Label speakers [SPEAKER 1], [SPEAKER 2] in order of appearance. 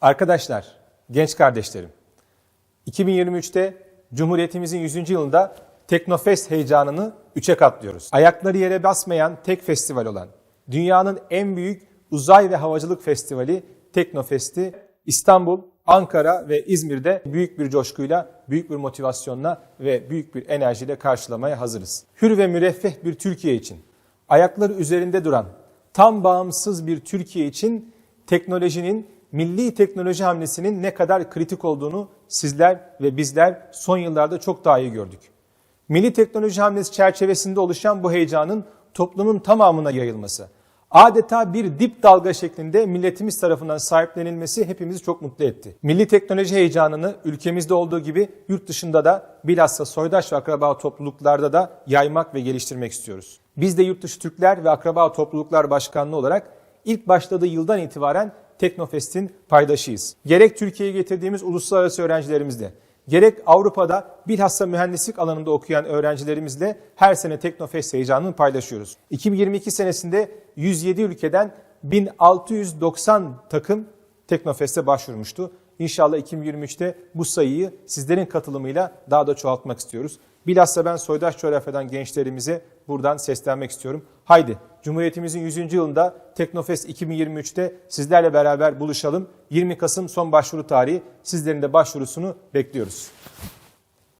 [SPEAKER 1] Arkadaşlar, genç kardeşlerim, 2023'te Cumhuriyetimizin 100. yılında Teknofest heyecanını üçe katlıyoruz. Ayakları yere basmayan tek festival olan, dünyanın en büyük uzay ve havacılık festivali Teknofest'i İstanbul, Ankara ve İzmir'de büyük bir coşkuyla, büyük bir motivasyonla ve büyük bir enerjiyle karşılamaya hazırız. Hür ve müreffeh bir Türkiye için, ayakları üzerinde duran, tam bağımsız bir Türkiye için teknolojinin, milli teknoloji hamlesinin ne kadar kritik olduğunu sizler ve bizler son yıllarda çok daha iyi gördük. Milli teknoloji hamlesi çerçevesinde oluşan bu heyecanın toplumun tamamına yayılması, adeta bir dip dalga şeklinde milletimiz tarafından sahiplenilmesi hepimizi çok mutlu etti. Milli teknoloji heyecanını ülkemizde olduğu gibi yurt dışında da bilhassa soydaş ve akraba topluluklarda da yaymak ve geliştirmek istiyoruz. Biz de Yurtdışı Türkler ve Akraba Topluluklar Başkanlığı olarak ilk başladığı yıldan itibaren Teknofest'in paydaşıyız. Gerek Türkiye'ye getirdiğimiz uluslararası öğrencilerimizle, gerek Avrupa'da bilhassa mühendislik alanında okuyan öğrencilerimizle her sene Teknofest heyecanını paylaşıyoruz. 2022 senesinde 107 ülkeden 1690 takım Teknofest'e başvurmuştu. İnşallah 2023'te bu sayıyı sizlerin katılımıyla daha da çoğaltmak istiyoruz. Bilhassa ben soydaş coğrafyadan gençlerimize buradan seslenmek istiyorum. Haydi Cumhuriyetimizin 100. yılında Teknofest 2023'te sizlerle beraber buluşalım. 20 Kasım son başvuru tarihi. Sizlerin de başvurusunu bekliyoruz.